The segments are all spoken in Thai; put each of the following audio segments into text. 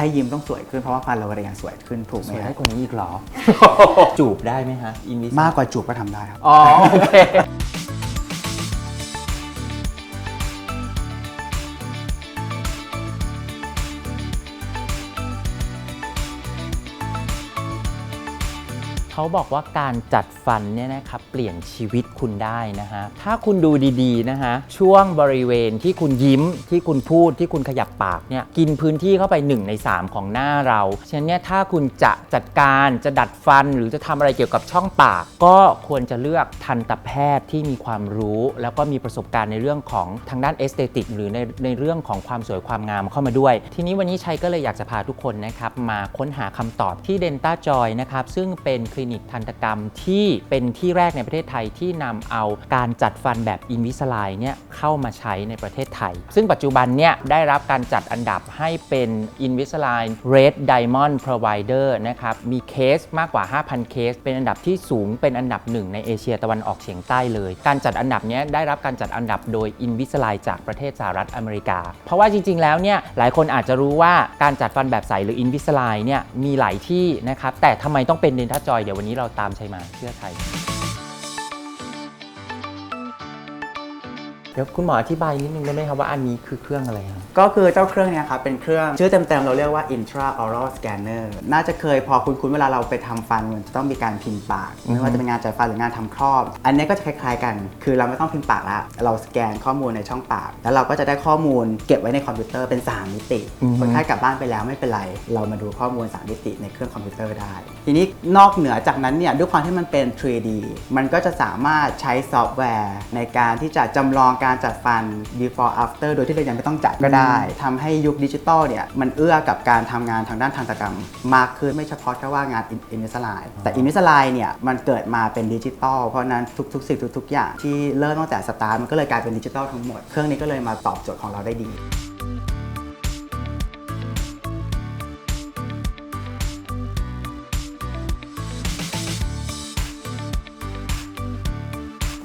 ถ้ายิ้มต้องสวยขึ้นเพราะว่าฟันเราเรียงสวยขึ้นถูกไหสมวยคได้รับกว่านี้อีกเหรอ จูบได้ไหมฮะอินวิสมากกว่าจูบก็ทำได้ครับ อ๋อ โอเค เขาบอกว่าการจัดฟันเนี่ยนะครับเปลี่ยนชีวิตคุณได้นะฮะ ถ้าคุณดูดีๆนะฮะ ช่วงบริเวณที่คุณยิ้มที่คุณพูดที่คุณขยับปากเนี่ยกินพื้นที่เข้าไป 1 ใน 3 ของหน้าเรา ฉะนั้นเนี่ยถ้าคุณจะจัดการจะดัดฟันหรือจะทำอะไรเกี่ยวกับช่องปาก ก็ควรจะเลือกทันตแพทย์ที่มีความรู้ แล้วก็มีประสบการณ์ในเรื่องของทางด้านเอสเตติกหรือในในเรื่องของความสวยความงามเข้ามาด้วย ทีนี้วันนี้ชัยก็เลยอยากจะพาทุกคนนะครับมาค้นหาคำตอบที่ Denta Joy นะครับซึ่งเป็นคลินิกทันตกรรมที่เป็นที่แรกในประเทศไทยที่นำเอาการจัดฟันแบบ Invisalign เนี่ยเข้ามาใช้ในประเทศไทย ซึ่งปัจจุบันเนี่ยได้รับการจัดอันดับให้เป็น Invisalign Red Diamond Provider นะครับ มีเคสมากกว่า 5,000 เคส เป็นอันดับที่สูงเป็นอันดับหนึ่งในเอเชียตะวันออกเฉียงใต้เลย การจัดอันดับนี้ได้รับการจัดอันดับโดย Invisalign จากประเทศสหรัฐอเมริกา เพราะว่าจริง ๆ แล้วเนี่ยหลายคนอาจจะรู้ว่าการจัดฟันแบบใสหรือ Invisalign เนี่ยมีหลายที่นะครับ แต่ทำไมต้องเป็น Denta Joy เดี๋ยววันนี้เราตามชัยมาเชื่อไทย เดี๋ยวคุณหมออธิบายนิดนึงได้ไหมครับว่าอันนี้คือเครื่องอะไรครับ ก็คือเจ้าเครื่องเนี้ยครับเป็นเครื่อง ชื่อเต็มๆ เราเรียกว่า intraoral scanner น่าจะเคยพอคุ้นๆ เวลาเราไปทำฟันมันจะต้องมีการพิมพ์ปาก ไม่ว่าจะเป็นงานจัดฟันหรืองานทำครอบ อันเนี้ยก็จะคล้ายๆกัน คือเราไม่ต้องพิมพ์ปากละ เราสแกนข้อมูลในช่องปาก แล้วเราก็จะได้ข้อมูลเก็บไว้ในคอมพิวเตอร์เป็น 3 มิติอือฮึคนไข้กลับบ้านไปแล้วไม่เป็นไร เรามาดูข้อมูล 3 มิติในเครื่องคอมพิวเตอร์ได้ ทีนี้นอกเหนือจากนั้นเนี่ยด้วยความที่มันเป็น 3D มันก็จะสามารถใช้ซอฟต์แวร์ในการที่จะจำลองการจัดฟัน before after โดยที่เรายังไม่ต้องจัดก็ได้ทำให้ยุคดิจิตอลเนี่ยมันเอื้อกับการทำงานทางด้านทันตกรรม มากขึ้นไม่เฉพาะแค่ว่างานอินวิสไลแต่อินวิสไลเนี่ยมันเกิดมาเป็นดิจิตอลเพราะฉะนั้นทุกๆสิ่งทุกๆอย่างที่เริ่มตั้งแต่สตาร์ทมันก็เลยกลายเป็นดิจิตอลทั้งหมด เครื่องนี้ก็เลยมาตอบโจทย์ของเราได้ดี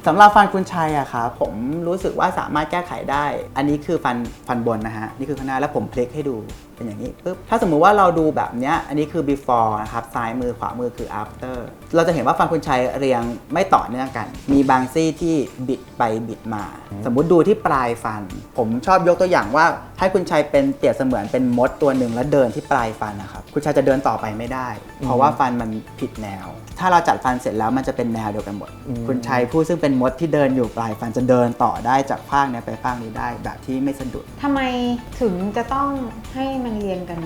สำหรับฟันคุณชัยอะครับผมรู้สึกว่าสามารถแก้ไขได้ อันนี้คือฟันฟันบนนะฮะนี่คือข้างหน้าแล้วผมพลิกให้ดูเป็นอย่างนี้ปุ๊บถ้าสมมุติว่าเราดูแบบเนี้ยอันนี้คือ before นะครับซ้ายมือขวามือคือ after เราจะเห็นว่าฟันคุณชัยเรียงไม่ต่อเนื่องกัน มีบางซี่ที่บิดไปบิดมา สมมุติดูที่ปลายฟัน ผมชอบยกตัวอย่างว่าให้คุณชัยเป็นเปรียบเสมือนเป็นมดตัวหนึ่งแล้วเดินที่ปลายฟันนะครับคุณชัยจะเดินต่อไปไม่ได้ เพราะว่าฟันมันผิดแนว ถ้าเราจัดฟันเสร็จแล้วมันจะเป็นแนวเดียวกันหมดอืมคุณชัยผู้ซึ่งเป็นมดที่เดินอยู่ปลายฟันจะเดินต่อได้จากข้างเนี้ยไปข้างนี้ได้แบบที่ไม่สะดุดทำไมถึงจะต้องให้มันเรียงกัน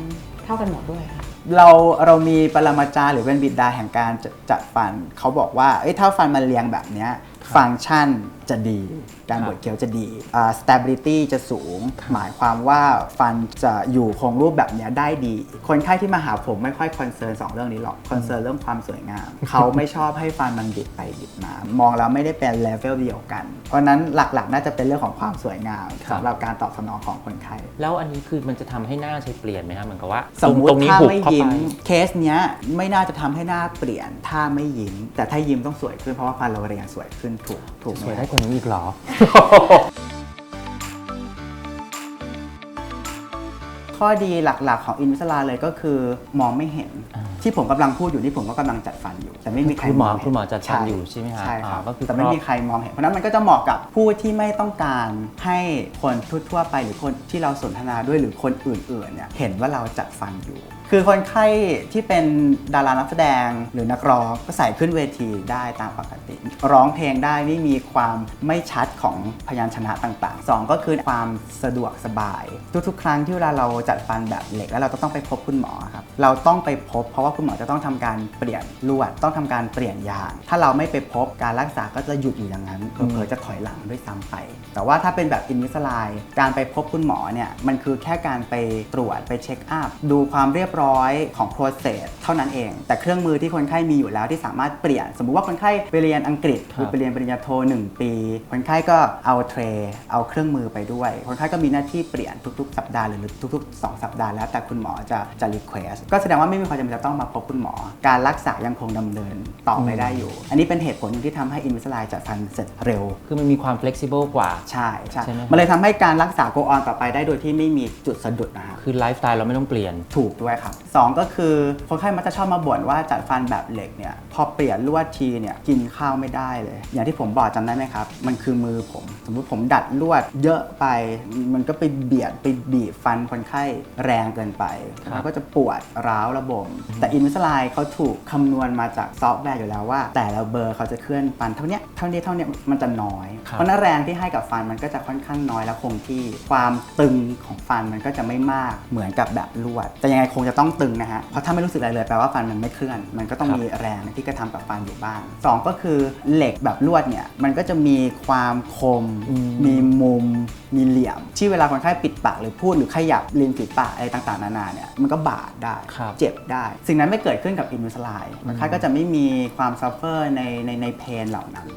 เท่ากันหมดด้วยคะเราเรามีปรมาจารย์หรือเป็นบิดาแห่งการจัดจัดฟัน เขาบอกว่าเอ้ยถ้าฟันมันเรียงแบบเนี้ย ฟังก์ชันจะดี การบดเคี้ยวจะดีอ่า stability จะสูง หมายความว่าฟันจะอยู่คงรูปแบบเนี้ยได้ดี คนไข้ที่มาหาผมไม่ค่อยคอนเซิร์นสองเรื่องนี้หรอก คอนเซิร์นเรื่องความสวยงาม เขาไม่ชอบให้ฟันมันบิดไปบิดมา มองแล้วไม่ได้เป็นเลเวลเดียวกัน เพราะฉะนั้นหลักๆ น่าจะเป็นเรื่องของความสวยงามครับสำหรับการตอบสนองของคนไข้ แล้วอันนี้คือมันจะทำให้หน้าใช้เปลี่ยนไหมครับเหมือนกับว่า สมมุตติรงนี้ถ้าหุบไม่เข้ายิ้มไปเคสเนี้ยไม่น่าจะทำให้หน้าเปลี่ยนถ้าไม่ยิ้ม แต่ถ้ายิ้มต้องสวยขึ้นเพราะว่าฟันเราเรียงสวยขึ้นถูกถูกไหสมวยคได้รับกว่านี้อีกเหรอ ข้อดีหลักๆของอินวิสลาเลยก็คือมองไม่เห็นอ่าที่ผมกำลังพูดอยู่นี่ผมก็กำลังจัดฟันอยู่ แต่ไม่มีใครคุณหมอองเนคุณหมอจัดฟันอยู่ใช่ไหมครับใช่ครับอ่าก็คือ แต่ไม่มีใครมองเห็น เพราะฉะนั้นมันก็จะเหมาะกับผู้ที่ไม่ต้องการให้คนทั่วๆไปหรือคนที่เราสนทนาด้วยหรือคนอื่นๆเนี่ยเห็นว่าเราจัดฟันอยู่ คือคนไข้ที่เป็นดารานักแสดงหรือนักร้องก็ใส่ขึ้นเวทีได้ตามปกติ ร้องเพลงได้ไม่มีความไม่ชัดของพยัญชนะต่างๆสองก็คือความสะดวกสบาย ทุกๆ ครั้งที่เวลาเราจัดฟันแบบเหล็กแล้วเราต้องไปพบคุณหมอครับเราต้องไปพบ เพราะว่าคุณหมอจะต้องทำการเปลี่ยนลวดต้องทำการเปลี่ยนยาง ถ้าเราไม่ไปพบการรักษาก็จะหยุดอยู่อย่างนั้นเผลอๆจะถอยหลังด้วยซ้ำไป แต่ว่าถ้าเป็นแบบอินวิสไลการไปพบคุณหมอเนี่ยมันคือแค่การไปตรวจไปเช็คอัพดูความเรียบร้อยของ process เท่านั้นเอง แต่เครื่องมือที่คนไข้มีอยู่แล้วที่สามารถเปลี่ยน สมมุติว่าคนไข้ไปเรียนอังกฤษหรือไปเรียนปริญญาโท 1 ปี คนไข้ก็เอาเทรย์เอาเครื่องมือไปด้วย คนไข้ก็มีหน้าที่เปลี่ยนทุก ๆ สัปดาห์หรือทุก ๆ 2 สัปดาห์แล้วแต่คุณหมอจะจะ request ก็แสดงว่าไม่มีความจำเป็นจะต้องมาพบคุณหมอ การรักษายังคงดำเนินต่อไปได้อยู่ อันนี้เป็นเหตุผลหนึ่งที่ทำให้ Invisalign จัดฟันเสร็จเร็ว คือมันมีความ flexible กว่า ใช่ใช่ใช่ไหมครับมันเลยทำให้การรักษา go on ต่อไปได้โดยที่ไม่มีจุดสะดุดนะฮะคือไลฟ์สไตล์เราไม่ต้องเปลี่ยนถูกด้วยครับ2ก็คือคนไข้มักจะชอบมาบ่นว่าจัดฟันแบบเหล็กเนี่ยพอเปลี่ยนลวดทีเนี่ยกินข้าวไม่ได้เลย อย่างที่ผมบอกจำได้ไหมครับ มันคือมือผม สมมุติผมดัดลวดเยอะไป มันก็ไปเบียดไปบีบฟันคนไข้แรงเกินไปครับแล้วก็จะปวดร้าวระบม แต่อินวิสไลเขาถูกคำนวณมาจากซอฟต์แวร์อยู่แล้วว่า แต่ละเบอร์เขาจะเคลื่อนฟันเท่าเนี้ยเท่านี้เท่าเนี้ยมันจะน้อยครับเพราะฉะนั้นแรงที่ให้กับฟันมันก็จะค่อนข้างน้อยและคงที่ความตึงของฟันมันก็จะไม่มากเหมือนกับแบบลวด แต่ยังไงคงจะต้องตึงนะฮะ เพราะถ้าไม่รู้สึกอะไรเลยแปลว่าฟันมันไม่เคลื่อน มันก็ต้องครับมีแรงที่กระทำกับฟันอยู่บ้างสองก็คือเหล็กแบบลวดเนี่ยมันก็จะมีความคม มีมุม มีเหลี่ยม ที่เวลาคนไข้ปิดปากหรือพูดหรือขยับริมฝีปากอะไรต่างๆนานาเนี่ยมันก็บาดได้ครับเจ็บได้ สิ่งนั้นไม่เกิดขึ้นกับอินวิสไลคนไข้ก็จะไม่มีความซัฟเฟอร์ในในในเพนเหล่านั้น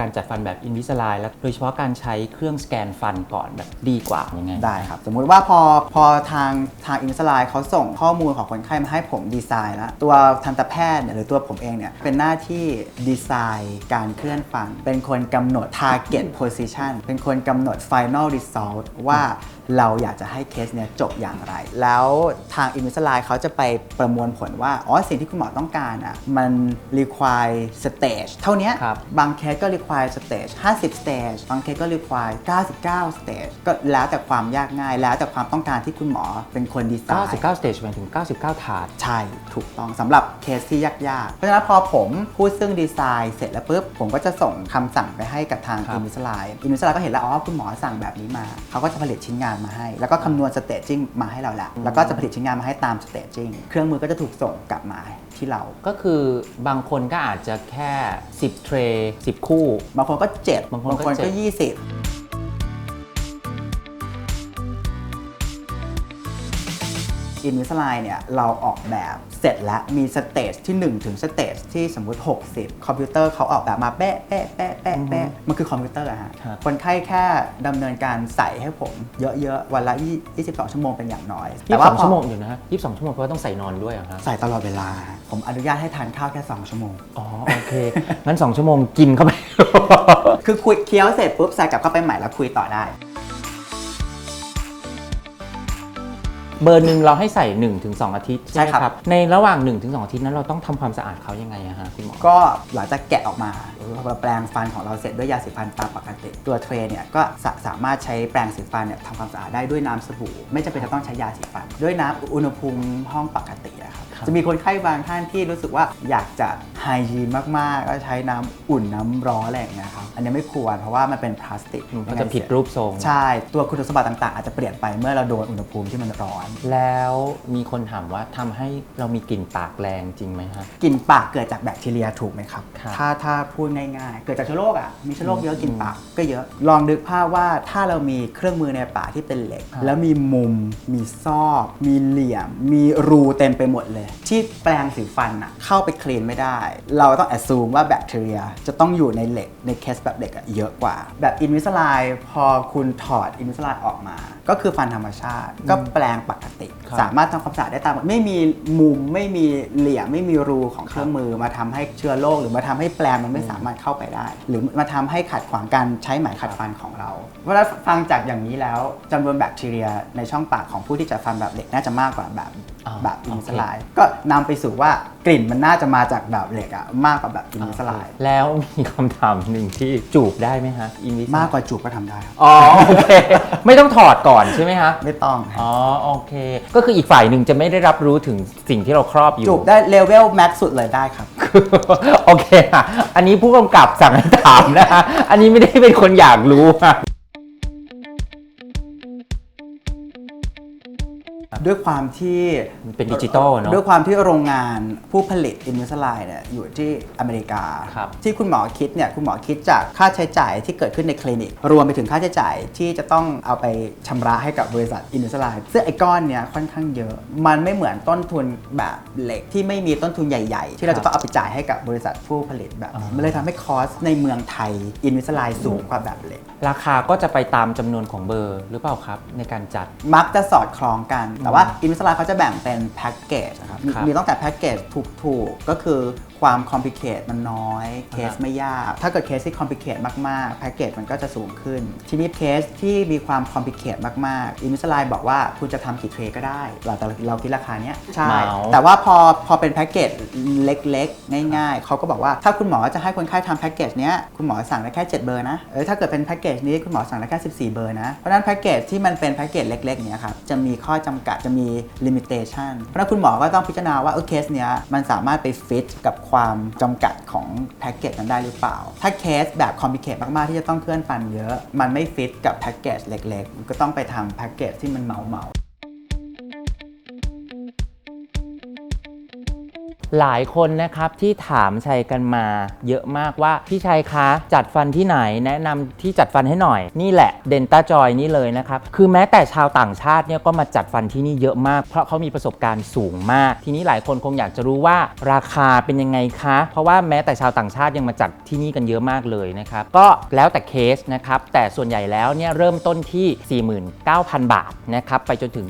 การจัดฟันแบบอินวิสไลน์แล้วโดยเฉพาะการใช้เครื่องสแกนฟันก่อนแบบดีกว่ายังไง ได้ครับ สมมุติว่าพอพอทางทางอินสไลน์เขาส่งข้อมูลของคนไข้มาให้ผมดีไซน์แล้วตัวทันตแพทย์เนี่ยหรือตัวผมเองเนี่ยเป็นหน้าที่ดีไซน์การเคลื่อนฟัน เป็นคนกำหนด target position เป็นคนกำหนด final result ว่า เราอยากจะให้เคสเนี่ยจบอย่างไร แล้วทางอินสไลน์เขาจะไปประมวลผลว่า อ๋อ สิ่งที่คุณหมอต้องการอะ มัน require stage เท่าเนี้ยครับบางเคสก็ require stage 50 stage บางเคสก็ require 99 stage ก็แล้วแต่ความยากง่าย แล้วแต่ความต้องการที่คุณหมอเป็นคนดีไซน์99 stage หมายถึง 99 ถาด ใช่ ถูกต้องสำหรับเคสที่ยากๆ เพราะฉะนั้นพอผมพูดซึ่งดีไซน์เสร็จแล้วปุ๊บ ผมก็จะส่งคำสั่งไปให้กับทางครับอินวิสไลน์อินวิสไลน์ก็เห็นแล้ว อ๋อ คุณหมอสั่งแบบนี้มา เขาก็จะผลิตชิ้นงานานมาให้ แล้วก็คำนวณสเตจจิ้งมาให้เราละแล้วก็จะผลิตชิ้นงานมาให้ตามสเตจจิ้งเครื่องมือก็จะถูกส่งกลับมาที่เรา ก็คือบางคนก็อาจจะแค่ 10 เทรย10 คู่ บางคนก็ 7 บางคนก็ 20 ก็ดยี่สิบอินวิสไลน์เนี่ยเราออกแบบเสร็จแล้วมีสเตจที่ 1 ถึงสเตจที่สมมุติ 60 คอมพิวเตอร์เขาออกแบบมาแปะแปะแปะแปะแปะมันคือคอมพิวเตอร์อะฮะครับ คนไข้แค่ดำเนินการใส่ให้ผมเยอะๆ วันละ22ชั่วโมงเป็นอย่างน้อย22ชั่วโมงอยู่นะฮะ22ชั่วโมงเพราะว่าต้องใส่นอนด้วยเหรอฮะใส่ตลอดเวลา ผมอนุญาตให้ทานข้าวแค่ 2 ชั่วโมง อ๋อโอเค งั้น2ชั่วโมงกินเข้าไป คือคุยเคี้ยวเสร็จปุ๊บใส่กลับเข้าไปใหม่แล้วคุยต่อได้ เบอร์หนึ่งเราให้ใส่ 1-2 อาทิตย์ใช่ไหมใช่ครับครับในระหว่าง 1-2 อาทิตย์นั้นเราต้องทำความสะอาดเขายังไงอะฮะคุณหมอ ก็หลังจากแกะออกมา เราแปรงฟันของเราเสร็จด้วยยาสีฟันตามปกติ ตัวเทรย์เนี่ยก็สาสามารถใช้แปรงสีฟันเนี่ยทำความสะอาดได้ด้วยน้ำสบู่ ไม่จำเป็นจะต้องใช้ยาสีฟัน ด้วยน้ำอุณหภูมิห้องปกติอะครับครับจะมีคนไข้บางท่านที่รู้สึกว่าอยากจะไฮยีนมากๆ ก็ใช้น้ำอุ่นน้ำร้อนอะไรอย่างเงี้ยครับอันนี้ไม่ควรเพราะว่ามันเป็นพลาสติกมันก็จะผิดรูปทรง ใช่ ตัวคุณสมบัติต่างๆ อาจจะเปลี่ยนไปเมื่อเราโดนอุณหภูมิที่มันร้อน แล้วมีคนถามว่าทำให้เรามีกลิ่นปากแรงจริงไหมฮะกลิ่นปากเกิดจากแบคทีเรียถูกไหมครับครับถ้าถ้าพูดง่ายๆ เกิดจากเชื้อโรคอะมีเชื้อโรคเยอะกลิ่นปากก็เยอะ ลองนึกภาพว่าถ้าเรามีเครื่องมือในปากที่เป็นเหล็กครับแล้วมีมุม มีซอก มีเหลี่ยม มีรูเต็มไปหมดเลย ที่แปรงสีฟันอะเข้าไปคลีนไม่ได้ เราต้องแอดซูมว่าแบคทีเรียจะต้องอยู่ในเหล็กในเคสแบบเหล็กอะเยอะกว่า แบบอินวิสไลพอคุณถอดอินวิสไลออกมา ก็คือฟันธรรมชาติ ก็แปลงปกติครับสามารถทำความสะอาดได้ตามไม่มีมุมไม่มีเหลี่ยมไม่มีรูของเครื่องมือมาทำให้เชื้อโรคหรือมาทำให้แปลงมันไม่สามารถเข้าไปได้ หรือมาทำให้ขัดขวางการใช้ไหมขัดฟันของเราเวลาฟังจากอย่างนี้แล้วจำนวนแบคทีเรียในช่องปากของผู้ที่จะฟันแบบเหล็กน่าจะมากกว่าแบบอ่าแบบอินโอเคสไลด์ก็นำไปสู่ว่ากลิ่นมันน่าจะมาจากแบบเหล็กอะมากกว่าแบบอินสไลด์แล้วมีคำถามหนึ่งที่จูบได้ไหมฮะอินวิมากกว่าจูบก็ทำได้ครับอ๋อโอเค ไม่ต้องถอดก่อนใช่ไหมฮะไม่ต้องอ๋อโอเค ก็คืออีกฝ่ายหนึ่งจะไม่ได้รับรู้ถึงสิ่งที่เราครอบอยู่จูบได้เลเวลแม็กซ์สุดเลยได้ครับ โอเคค่ะ อันนี้ผู้กำกับสั่งให้ถามนะฮะอันนี้ไม่ได้เป็นคนอยากรู้ค่ะ ด้วยความที่มันเป็นดิจิตอลเนอะด้วยความที่โรงงานผู้ผลิตอินวิสไลเนี่ยอยู่ที่อเมริกาครับที่คุณหมอคิดเนี่ยคุณหมอคิดจากค่าใช้จ่ายที่เกิดขึ้นในคลินิก รวมไปถึงค่าใช้จ่ายที่จะต้องเอาไปชำระให้กับบริษัทอินวิสไลซึ่งไอ้ก้อนเนี่ยค่อนข้างเยอะ มันไม่เหมือนต้นทุนแบบเหล็กที่ไม่มีต้นทุนใหญ่ ๆ ที่เราจะต้องเอาไปจ่ายให้กับบริษัทผู้ผลิตแบบนี้มันเลยทำให้คอสในเมืองไทยอินวิสไลสูงกว่าแบบเหล็ก ราคาก็จะไปตามจำนวนของเบอร์หรือเปล่าครับในการจัดมักจะสอดคล้องกันแต่ว่าอินวิสไลเขาจะแบ่งเป็นแพ็กเกจนะครับมีครับมีตั้งแต่แพ็กเกจถูกๆ ก็คือความคอมพลิเคทมันน้อยเคสอ่าฮะไม่ยาก ถ้าเกิดเคสที่คอมพลิเคทมากๆแพ็กเกจมันก็จะสูงขึ้น ทีนี้เคสที่มีความคอมพลิเคทมากๆอินวิสไลบอกว่าคุณจะทำกี่เทรดก็ได้เราแต่เราคิดราคาเนี้ยใช่ เหมา แต่ว่าพอพอเป็นแพ็กเกจเล็กๆ ง่ายๆ เขาก็บอกว่าถ้าคุณหมอจะให้คนไข้ทำแพ็กเกจเนี้ยคุณหมอสั่งได้แค่ 7 เบอร์นะเออถ้าเกิดเป็นแพ็กเกจนี้คุณหมอสั่งได้แค่ 14 เบอร์นะ เพราะฉะนั้นแพ็กเกจที่มันเป็นแพ็กเกจเล็กๆเนี้ยครับจะมีข้อจำกะจะมีลิมิเตชันเพราะนั้นคุณหมอก็ต้องพิจารณาว่าเออเคสเนี้ยมันสามารถไปฟิตกับความจำกัดของแพ็กเกจนั้นได้หรือเปล่า ถ้าเคสแบบคอมพิเคทมาก ๆ ที่จะต้องเคลื่อนฟันเยอะ มันไม่ฟิตกับแพ็กเกจเล็ก ๆ ก็ต้องไปทำแพ็กเกจที่มันเหมาๆ หลายคนนะครับที่ถามชัยกันมาเยอะมากว่า พี่ชัยคะจัดฟันที่ไหนแนะนำที่จัดฟันให้หน่อย นี่แหละเดนต้าจอยนี่เลยนะครับ คือแม้แต่ชาวต่างชาติเนี่ยก็มาจัดฟันที่นี่เยอะมาก เพราะเขามีประสบการณ์สูงมาก ทีนี้หลายคนคงอยากจะรู้ว่าราคาเป็นยังไงคะ เพราะว่าแม้แต่ชาวต่างชาติยังมาจัดที่นี่กันเยอะมากเลยนะครับก็แล้วแต่เคสนะครับแต่ส่วนใหญ่แล้วเนี่ยเริ่มต้นที่ 49,000 บาทนะครับไปจนถึง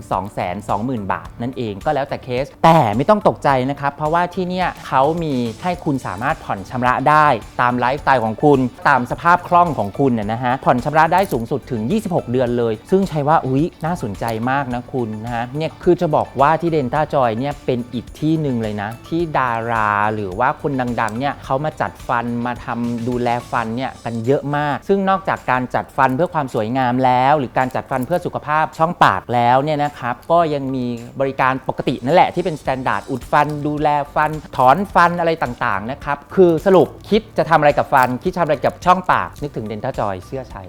220,000 บาทนั่นเองก็แล้วแต่เคส แต่ไม่ต้องตกใจนะครับเพราะว่าที่เนี่ยเขามีให้คุณสามารถผ่อนชำระได้ตามไลฟ์สไตล์ของคุณ ตามสภาพคล่องของคุณนะนะฮะผ่อนชำระได้สูงสุดถึง 26 เดือนเลย ซึ่งใช่ว่าอุ๊ยน่าสนใจมากนะคุณนะฮะเนี่ยคือจะบอกว่าที่เดนต้าจอยเนี่ยเป็นอีกที่หนึ่งเลยนะ ที่ดาราหรือว่าคนดังๆเนี่ยเขามาจัดฟันมาทำดูแลฟันเนี่ยกันเยอะมาก ซึ่งนอกจากการจัดฟันเพื่อความสวยงามแล้ว หรือการจัดฟันเพื่อสุขภาพช่องปากแล้วเนี่ยนะครับก็ยังมีบริการปกตินั่นแหละที่เป็นสแตนดาร์ดอุดฟันดูแลฟันถอนฟันอะไรต่างๆนะครับคือสรุปคิดจะทำอะไรกับฟัน คิดทำอะไรกับช่องปากนึกถึงเดนทัลจอยเสื้อชัย